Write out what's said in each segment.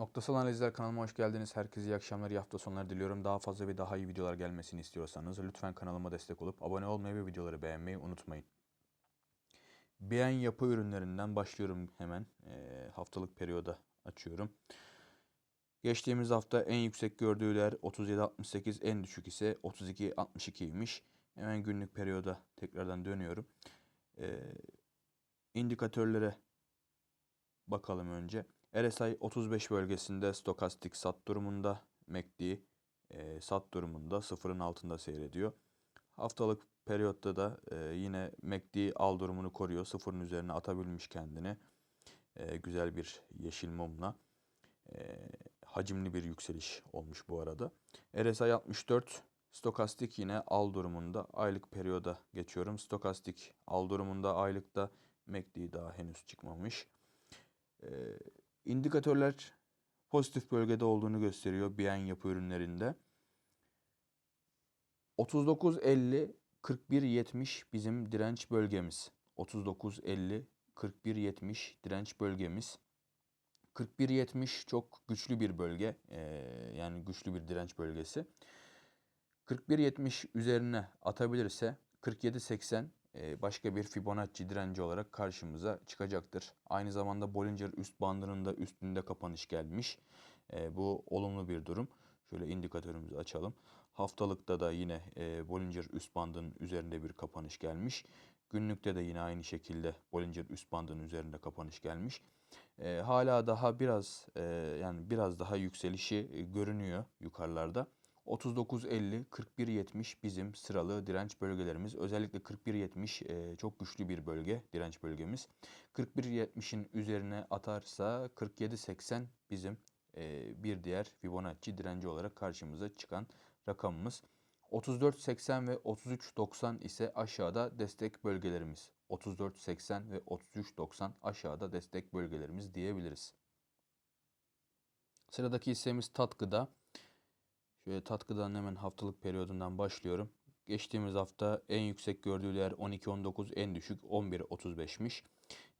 Noktasal Analizler kanalıma hoş geldiniz. Herkese iyi akşamlar, iyi hafta sonları diliyorum. Daha fazla ve daha iyi videolar gelmesini istiyorsanız lütfen kanalıma destek olup abone olmayı ve videoları beğenmeyi unutmayın. Beğen yapı ürünlerinden başlıyorum hemen. Ee, haftalık periyoda açıyorum. Geçtiğimiz hafta en yüksek gördüğü değer 37.68, en düşük ise 32.62'ymiş. Hemen günlük periyoda tekrardan dönüyorum. Ee, indikatörlere bakalım önce. RSI 35 bölgesinde stokastik sat durumunda. MACD e, sat durumunda sıfırın altında seyrediyor. Haftalık periyotta da e, yine MACD al durumunu koruyor. Sıfırın üzerine atabilmiş kendini. E, güzel bir yeşil mumla. E, hacimli bir yükseliş olmuş bu arada. RSI 64 Stokastik yine al durumunda. Aylık periyoda geçiyorum. Stokastik al durumunda aylıkta. MACD daha henüz çıkmamış. Ee, indikatörler pozitif bölgede olduğunu gösteriyor Biyen yapı ürünlerinde. 39.50 41.70 bizim direnç bölgemiz. 39.50 41.70 direnç bölgemiz. 41.70 çok güçlü bir bölge. Ee, yani güçlü bir direnç bölgesi. 41.70 üzerine atabilirse 47.80 e, başka bir Fibonacci direnci olarak karşımıza çıkacaktır. Aynı zamanda Bollinger üst bandının da üstünde kapanış gelmiş. E, bu olumlu bir durum. Şöyle indikatörümüzü açalım. Haftalıkta da yine e, Bollinger üst bandının üzerinde bir kapanış gelmiş. Günlükte de yine aynı şekilde Bollinger üst bandının üzerinde kapanış gelmiş. hala daha biraz yani biraz daha yükselişi görünüyor yukarılarda. 39.50, 41.70 bizim sıralı direnç bölgelerimiz. Özellikle 41.70 e, çok güçlü bir bölge, direnç bölgemiz. 41.70'in üzerine atarsa 47.80 bizim e, bir diğer Fibonacci direnci olarak karşımıza çıkan rakamımız. 34.80 ve 33.90 ise aşağıda destek bölgelerimiz. 34.80 ve 33.90 aşağıda destek bölgelerimiz diyebiliriz. Sıradaki hissemiz tat gıda. Şöyle tatkıdan hemen haftalık periyodundan başlıyorum. Geçtiğimiz hafta en yüksek gördüğü değer 12.19, en düşük 11.35'miş.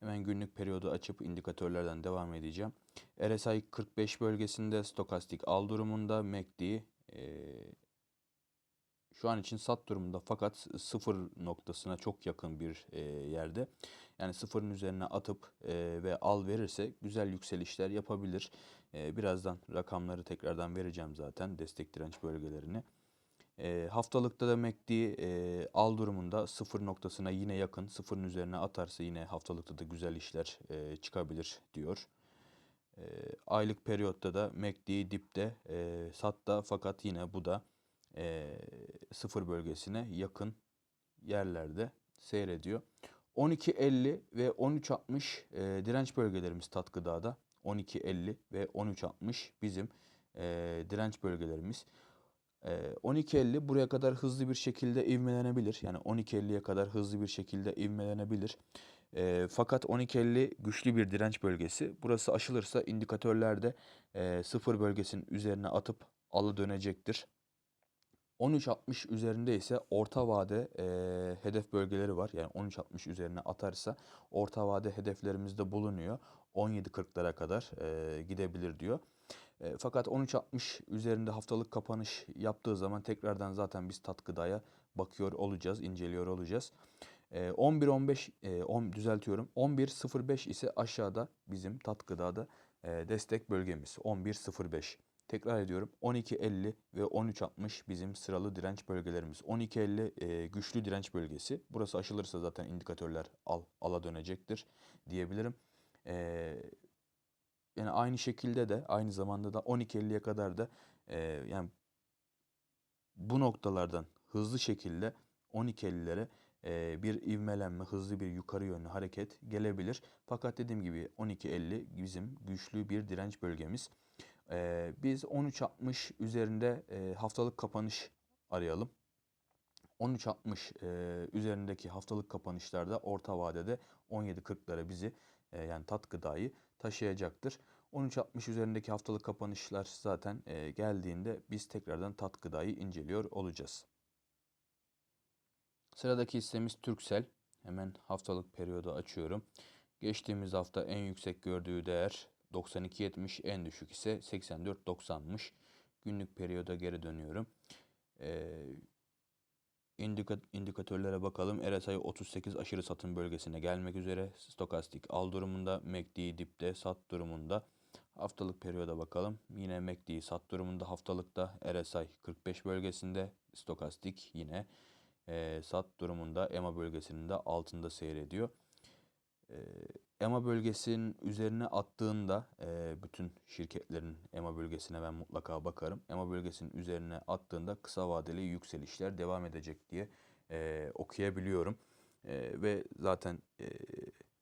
Hemen günlük periyodu açıp indikatörlerden devam edeceğim. RSI 45 bölgesinde stokastik al durumunda MACD e, şu an için sat durumunda fakat sıfır noktasına çok yakın bir e, yerde. Yani sıfırın üzerine atıp e, ve al verirse güzel yükselişler yapabilir. E, birazdan rakamları tekrardan vereceğim zaten destek direnç bölgelerini. E, haftalıkta da MACD e, al durumunda sıfır noktasına yine yakın. Sıfırın üzerine atarsa yine haftalıkta da güzel işler e, çıkabilir diyor. E, aylık periyotta da MACD dipte, e, satta fakat yine bu da e, sıfır bölgesine yakın yerlerde seyrediyor. 12.50 ve 13.60 e, direnç bölgelerimiz tat gıdada. 12.50 ve 13.60 bizim e, direnç bölgelerimiz. E, 12.50 buraya kadar hızlı bir şekilde ivmelenebilir. Yani 12.50'ye kadar hızlı bir şekilde ivmelenebilir. E, fakat 12.50 güçlü bir direnç bölgesi. Burası aşılırsa indikatörlerde e, sıfır bölgesinin üzerine atıp alı dönecektir. 13.60 üzerinde ise orta vade e, hedef bölgeleri var. Yani 13.60 üzerine atarsa orta vade hedeflerimizde bulunuyor. 17.40'lara kadar e, gidebilir diyor. E, fakat 13.60 üzerinde haftalık kapanış yaptığı zaman tekrardan zaten biz tat gıdaya bakıyor olacağız, inceliyor olacağız. E, 11.15 e, 10 düzeltiyorum. 11.05 ise aşağıda bizim tat gıdada e, destek bölgemiz. 11.05. Tekrar ediyorum 12.50 ve 13.60 bizim sıralı direnç bölgelerimiz. 12.50 e, güçlü direnç bölgesi. Burası aşılırsa zaten indikatörler al ala dönecektir diyebilirim. E, yani aynı şekilde de aynı zamanda da 12.50'ye kadar da e, yani bu noktalardan hızlı şekilde 12.50'lere e, bir ivmelenme, hızlı bir yukarı yönlü hareket gelebilir. Fakat dediğim gibi 12.50 bizim güçlü bir direnç bölgemiz. Ee, biz 13.60 üzerinde e, haftalık kapanış arayalım. 13.60 e, üzerindeki haftalık kapanışlarda orta vadede 17.40'lara bizi e, yani tat gıdayı taşıyacaktır. 13.60 üzerindeki haftalık kapanışlar zaten e, geldiğinde biz tekrardan tat gıdayı inceliyor olacağız. Sıradaki hissemiz Turkcell. Hemen haftalık periyodu açıyorum. Geçtiğimiz hafta en yüksek gördüğü değer 92.70 en düşük ise 84.90'mış. Günlük periyoda geri dönüyorum. Ee, indika- indikatörlere bakalım. RSI 38 aşırı satım bölgesine gelmek üzere. Stokastik al durumunda. MACD dipte sat durumunda. Haftalık periyoda bakalım. Yine MACD sat durumunda haftalıkta. RSI 45 bölgesinde. Stokastik yine e, sat durumunda. EMA bölgesinin de altında seyrediyor. EMA bölgesinin üzerine attığında e, bütün şirketlerin EMA bölgesine ben mutlaka bakarım. EMA bölgesinin üzerine attığında kısa vadeli yükselişler devam edecek diye e, okuyabiliyorum. E, ve zaten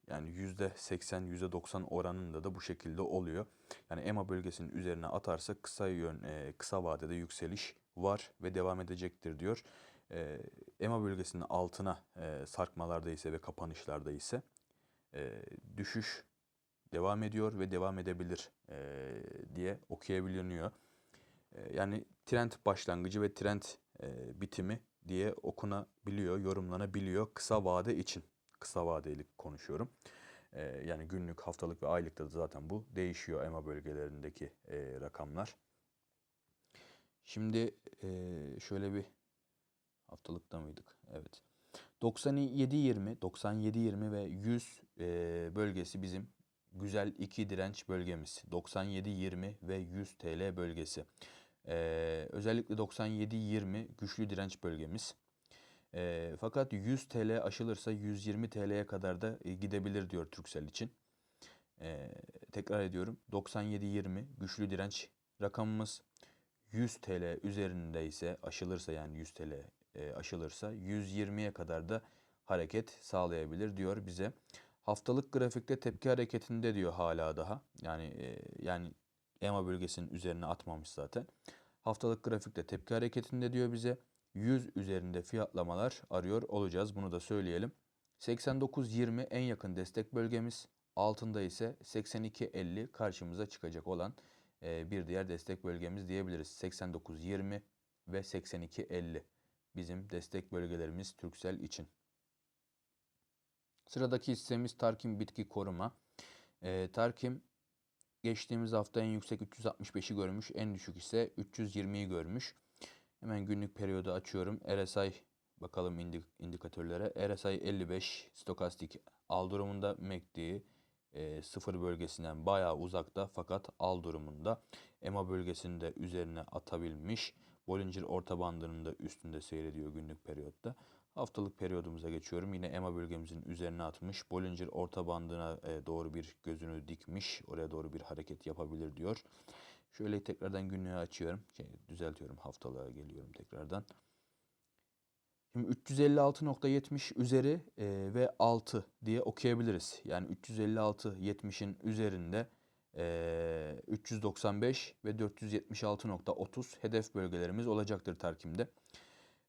yani %80 %90 oranında da bu şekilde oluyor. Yani EMA bölgesinin üzerine atarsa kısa yön kısa vadede yükseliş var ve devam edecektir diyor. EMA bölgesinin altına e, sarkmalarda ise ve kapanışlarda ise e, düşüş devam ediyor ve devam edebilir e, diye okuyabiliyor. E, yani trend başlangıcı ve trend e, bitimi diye okunabiliyor, yorumlanabiliyor kısa vade için. Kısa vadelik konuşuyorum. E, yani günlük, haftalık ve aylıkta da zaten bu değişiyor EMA bölgelerindeki e, rakamlar. Şimdi e, şöyle bir haftalıkta mıydık? Evet. 97-20, 97-20 ve 100 e, bölgesi bizim güzel iki direnç bölgemiz. 97-20 ve 100 TL bölgesi. E, özellikle 97-20 güçlü direnç bölgemiz. E, fakat 100 TL aşılırsa 120 TL'ye kadar da e, gidebilir diyor Turkcell için. E, tekrar ediyorum 97-20 güçlü direnç rakamımız. 100 TL üzerinde ise aşılırsa yani 100 TL e, aşılırsa 120'ye kadar da hareket sağlayabilir diyor bize. Haftalık grafikte tepki hareketinde diyor hala daha. Yani e, yani EMA bölgesinin üzerine atmamış zaten. Haftalık grafikte tepki hareketinde diyor bize. 100 üzerinde fiyatlamalar arıyor olacağız. Bunu da söyleyelim. 89.20 en yakın destek bölgemiz. Altında ise 82.50 karşımıza çıkacak olan e, bir diğer destek bölgemiz diyebiliriz. 89.20 ve 82.50 bizim destek bölgelerimiz Turkcell için. Sıradaki hissemiz Tarkim Bitki Koruma. E, Tarkim geçtiğimiz hafta en yüksek 365'i görmüş, en düşük ise 320'yi görmüş. Hemen günlük periyodu açıyorum. RSI bakalım indik indikatörlere. RSI 55 stokastik al durumunda MACD e, sıfır bölgesinden bayağı uzakta fakat al durumunda. EMA bölgesinde üzerine atabilmiş. Bollinger orta bandının da üstünde seyrediyor günlük periyotta. Haftalık periyodumuza geçiyorum. Yine EMA bölgemizin üzerine atmış. Bollinger orta bandına e, doğru bir gözünü dikmiş. Oraya doğru bir hareket yapabilir diyor. Şöyle tekrardan günlüğü açıyorum. Şey, düzeltiyorum haftalığa geliyorum tekrardan. Şimdi 356.70 üzeri e, ve 6 diye okuyabiliriz. Yani 356 70'in üzerinde 395 ve 476.30 hedef bölgelerimiz olacaktır Tarkim'de.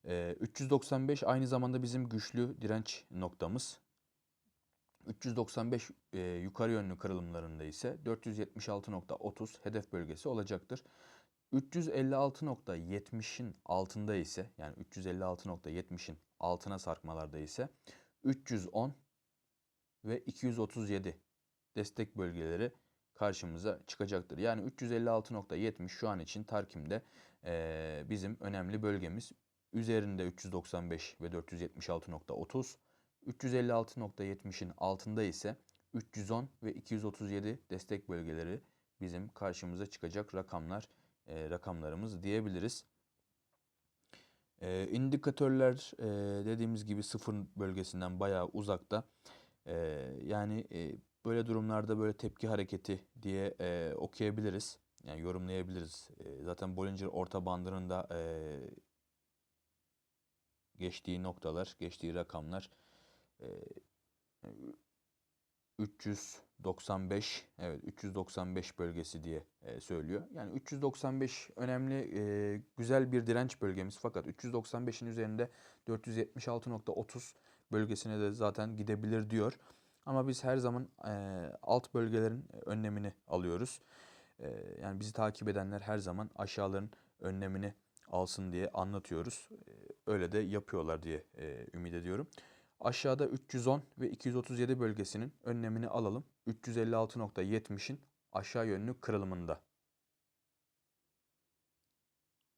E, 395 aynı zamanda bizim güçlü direnç noktamız. 395 e, yukarı yönlü kırılımlarında ise 476.30 hedef bölgesi olacaktır. 356.70'in altında ise yani 356.70'in altına sarkmalarda ise 310 ve 237 destek bölgeleri karşımıza çıkacaktır. Yani 356.70 şu an için Tarkim'de e, bizim önemli bölgemiz. Üzerinde 395 ve 476.30 356.70'in altında ise 310 ve 237 destek bölgeleri bizim karşımıza çıkacak rakamlar e, rakamlarımız diyebiliriz. E, indikatörler e, dediğimiz gibi sıfır bölgesinden bayağı uzakta. E, yani e, böyle durumlarda böyle tepki hareketi diye e, okuyabiliriz. Yani yorumlayabiliriz. E, zaten Bollinger orta bandının da e, geçtiği noktalar, geçtiği rakamlar e, 395 evet 395 bölgesi diye e, söylüyor. Yani 395 önemli e, güzel bir direnç bölgemiz fakat 395'in üzerinde 476.30 bölgesine de zaten gidebilir diyor. Ama biz her zaman e, alt bölgelerin önlemini alıyoruz. E, yani bizi takip edenler her zaman aşağıların önlemini alsın diye anlatıyoruz. E, öyle de yapıyorlar diye e, ümit ediyorum. Aşağıda 310 ve 237 bölgesinin önlemini alalım. 356.70'in aşağı yönlü kırılımında.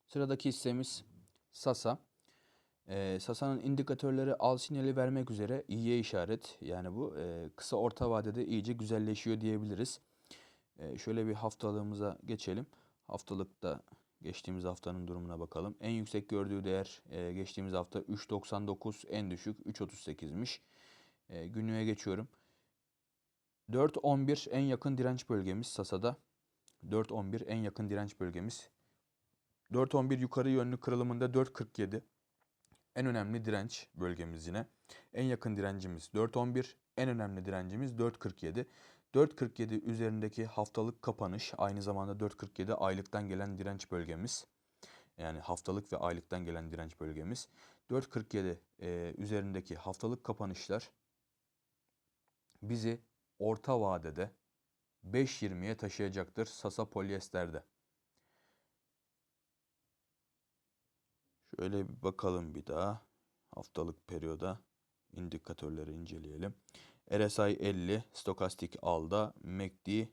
Sıradaki hissemiz Sasa. Ee, Sasa'nın indikatörleri al sinyali vermek üzere iyiye işaret. Yani bu e, kısa orta vadede iyice güzelleşiyor diyebiliriz. E, şöyle bir haftalığımıza geçelim. Haftalıkta geçtiğimiz haftanın durumuna bakalım. En yüksek gördüğü değer e, geçtiğimiz hafta 3.99, en düşük 3.38'miş. E, günlüğe geçiyorum. 4.11 en yakın direnç bölgemiz Sasa'da. 4.11 en yakın direnç bölgemiz. 4.11 yukarı yönlü kırılımında 4.47 en önemli direnç bölgemiz yine. En yakın direncimiz 4.11, en önemli direncimiz 4.47. 4.47 üzerindeki haftalık kapanış aynı zamanda 4.47 aylıktan gelen direnç bölgemiz. Yani haftalık ve aylıktan gelen direnç bölgemiz. 4.47 e, üzerindeki haftalık kapanışlar bizi orta vadede 5.20'ye taşıyacaktır Sasa polyesterde. Şöyle bir bakalım bir daha. Haftalık periyoda indikatörleri inceleyelim. RSI 50, stokastik alda, MACD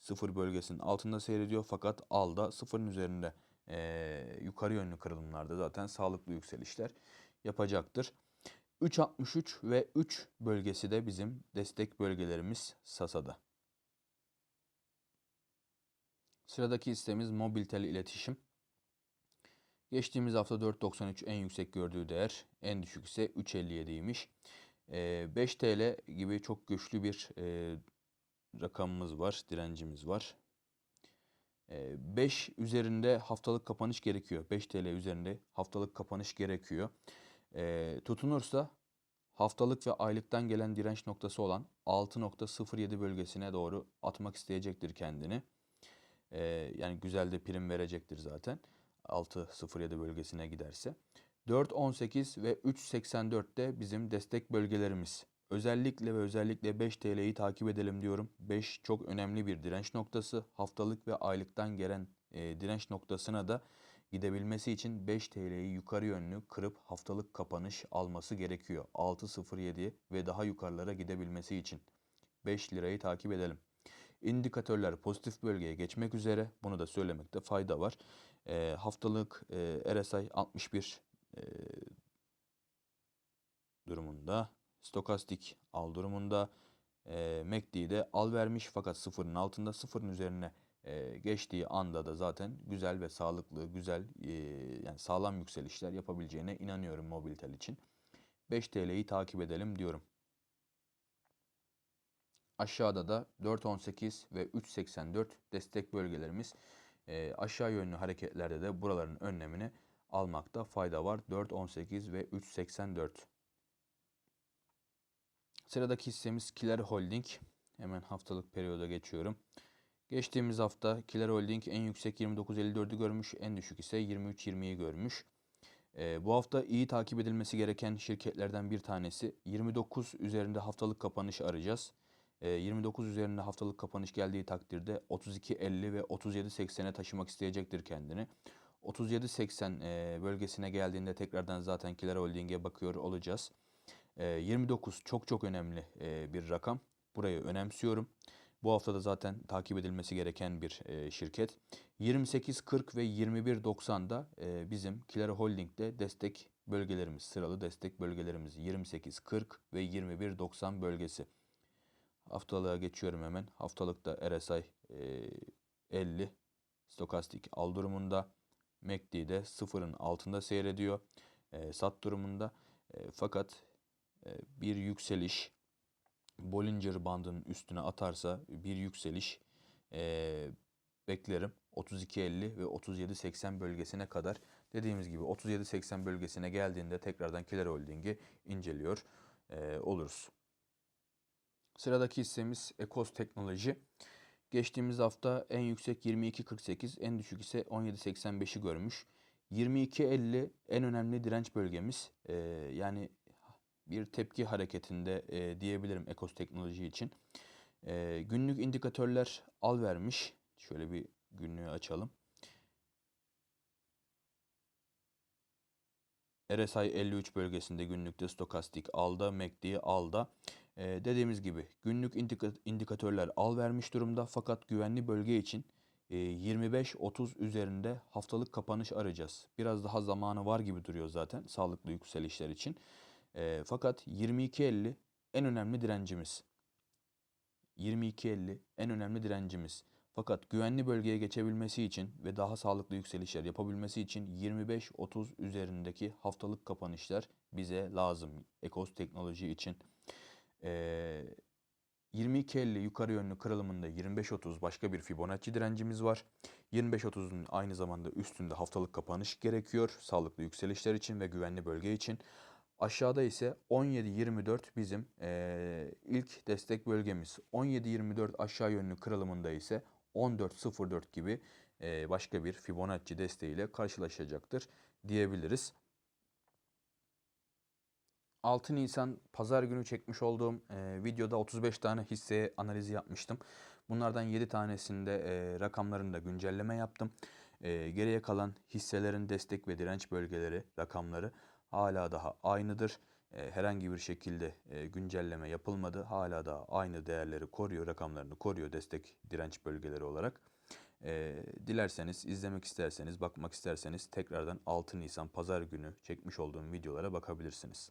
0 bölgesinin altında seyrediyor fakat alda sıfırın üzerinde e, yukarı yönlü kırılımlarda zaten sağlıklı yükselişler yapacaktır. 3.63 ve 3 bölgesi de bizim destek bölgelerimiz Sasa'da. Sıradaki listemiz Mobiltel iletişim. Geçtiğimiz hafta 4.93 en yüksek gördüğü değer, en düşük ise 3.57'ymiş. 5 TL gibi çok güçlü bir e, rakamımız var, direncimiz var. 5 üzerinde haftalık kapanış gerekiyor. 5 TL üzerinde haftalık kapanış gerekiyor. E, tutunursa haftalık ve aylıktan gelen direnç noktası olan 6.07 bölgesine doğru atmak isteyecektir kendini. E, yani güzel de prim verecektir zaten. 6.07 bölgesine giderse. 4.18 ve 3.84 de bizim destek bölgelerimiz. Özellikle ve özellikle 5 TL'yi takip edelim diyorum. 5 çok önemli bir direnç noktası. Haftalık ve aylıktan gelen e, direnç noktasına da gidebilmesi için 5 TL'yi yukarı yönlü kırıp haftalık kapanış alması gerekiyor. 6.07 ve daha yukarılara gidebilmesi için 5 lirayı takip edelim. İndikatörler pozitif bölgeye geçmek üzere. Bunu da söylemekte fayda var. E, haftalık e, RSI 61 e, durumunda. Stokastik al durumunda. E, MACD'de al vermiş fakat sıfırın altında sıfırın üzerine e, geçtiği anda da zaten güzel ve sağlıklı, güzel e, yani sağlam yükselişler yapabileceğine inanıyorum Mobiltel için. 5 TL'yi takip edelim diyorum. Aşağıda da 4.18 ve 3.84 destek bölgelerimiz. E, aşağı yönlü hareketlerde de buraların önlemini almakta fayda var. 4.18 ve 3.84. Sıradaki hissemiz Kiler Holding. Hemen haftalık periyoda geçiyorum. Geçtiğimiz hafta Kiler Holding en yüksek 29.54'ü görmüş, en düşük ise 23.20'yi görmüş. Ee, bu hafta iyi takip edilmesi gereken şirketlerden bir tanesi. 29 üzerinde haftalık kapanış arayacağız. 29 üzerinde haftalık kapanış geldiği takdirde 32.50 ve 37.80'e taşımak isteyecektir kendini. 37.80 bölgesine geldiğinde tekrardan zaten Kiler Holding'e bakıyor olacağız. 29 çok çok önemli bir rakam. Burayı önemsiyorum. Bu hafta da zaten takip edilmesi gereken bir şirket. 28.40 ve 21.90'da bizim Kiler Holding'de destek bölgelerimiz, sıralı destek bölgelerimiz 28.40 ve 21.90 bölgesi. Haftalığa geçiyorum hemen. Haftalıkta RSI e, 50 stokastik al durumunda. MACD de sıfırın altında seyrediyor. E, sat durumunda. E, fakat e, bir yükseliş Bollinger bandının üstüne atarsa bir yükseliş e, beklerim. 32.50 ve 37.80 bölgesine kadar dediğimiz gibi 37.80 bölgesine geldiğinde tekrardan Killer Holding'i inceliyor e, oluruz. Sıradaki hissemiz Ekos Teknoloji. Geçtiğimiz hafta en yüksek 22.48, en düşük ise 17.85'i görmüş. 22.50 en önemli direnç bölgemiz. Ee, yani bir tepki hareketinde e, diyebilirim Ekos Teknoloji için. E, günlük indikatörler al vermiş. Şöyle bir günlüğü açalım. RSI 53 bölgesinde günlükte stokastik alda, MACD alda. Ee, dediğimiz gibi günlük indika- indikatörler al vermiş durumda fakat güvenli bölge için e, 25-30 üzerinde haftalık kapanış arayacağız. Biraz daha zamanı var gibi duruyor zaten sağlıklı yükselişler için. Ee, fakat 22.50 en önemli direncimiz. 22.50 en önemli direncimiz. Fakat güvenli bölgeye geçebilmesi için ve daha sağlıklı yükselişler yapabilmesi için 25-30 üzerindeki haftalık kapanışlar bize lazım. Ekos teknoloji için. Ee, 22.50 yukarı yönlü kırılımında 25.30 başka bir Fibonacci direncimiz var. 25.30'un aynı zamanda üstünde haftalık kapanış gerekiyor. Sağlıklı yükselişler için ve güvenli bölge için. Aşağıda ise 17.24 bizim eee, ilk destek bölgemiz. 17.24 aşağı yönlü kırılımında ise 14.04 gibi eee, başka bir Fibonacci desteğiyle karşılaşacaktır diyebiliriz. 6 Nisan pazar günü çekmiş olduğum eee, videoda 35 tane hisse analizi yapmıştım. Bunlardan 7 tanesinde eee, rakamlarında güncelleme yaptım. Eee, geriye kalan hisselerin destek ve direnç bölgeleri, rakamları hala daha aynıdır. Eee, herhangi bir şekilde eee, güncelleme yapılmadı. Hala da aynı değerleri koruyor, rakamlarını koruyor destek direnç bölgeleri olarak. Eee, dilerseniz, izlemek isterseniz, bakmak isterseniz tekrardan 6 Nisan pazar günü çekmiş olduğum videolara bakabilirsiniz.